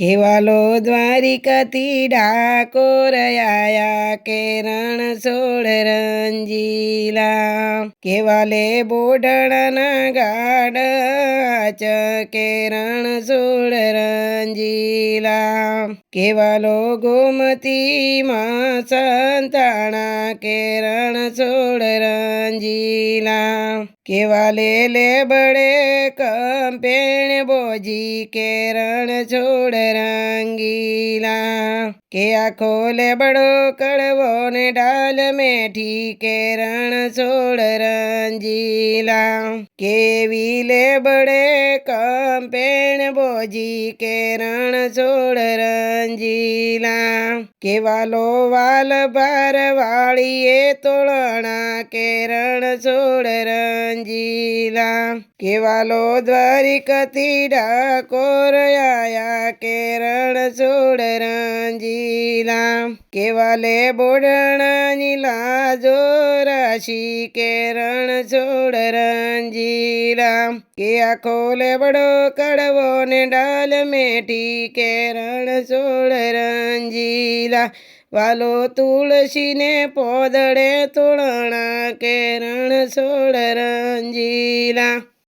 કેવાલો દ્વારિકાથી ડાકોર આયા કેરણ સોળ રંજીલા. કેવાલે બોડણના ગાડ કેરણ સોળ રંજીલા. કેવાલો ગોમતીમાં સંતાણા કેરણ સોળ રંજીલા લે બળે કંપેણ બોજી કેરણ છોડ રંગીલા. કે આખો લેબડો કડવો ને ડાલ મેઠી કેરણ છોડ રંજીલા. કેવી લેબડે કંપેણ બોજી કેરણ છોડ રંજીલા. કેવાલો વાલ ભાર વાળીએ તોળણા કેરણ છોડ રંજીલા. કેવાલો દ્વારિકથી ડાકોર આયા કેરણ છોડ રંજીલા કેવાલે બોડણાની લાજો રાશી કેરણ છોડ રંજીલા કે આખો લેબડો કડવો ને ડાલ મેઠી કેરણ છોડ રંજીલા વાલો તુલસીને પોદડે તોળણા કેરણ છોડ રંજીલા